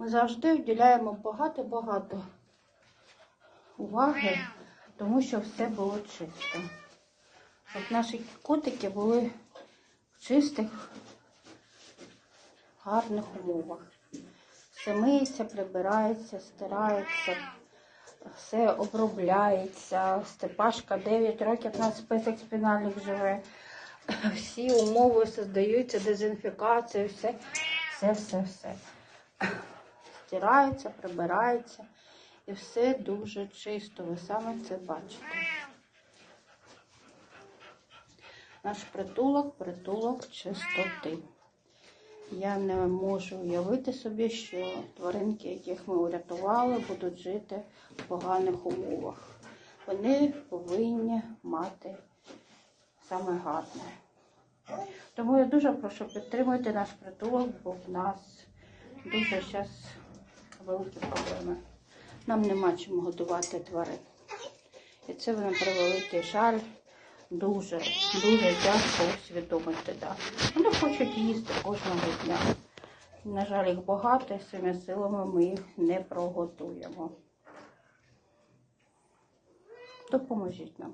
Ми завжди вділяємо багато-багато уваги, тому що все було чисто. Щоб наші котики були в чистих, гарних умовах. Все миється, прибирається, стирається, все обробляється. Степашка 9 років на список спінальних живе. Всі умови создаються, дезінфікація, все, все, все, все. Стирається, прибирається. І все дуже чисто. Ви саме це бачите. Наш притулок притулок чистоти. Я не можу уявити собі, що тваринки, яких ми урятували, будуть жити в поганих умовах. Вони повинні мати саме гарне. Тому я дуже прошу підтримуйте наш притулок, бо в нас дуже зараз великі проблеми. Нам нема чим годувати тварин. І це на превеликий жаль дуже, дуже тяжко усвідомити. Да. Вони хочуть їсти кожного дня. На жаль, їх багато, і своїми силами ми їх не прогодуємо. Допоможіть нам.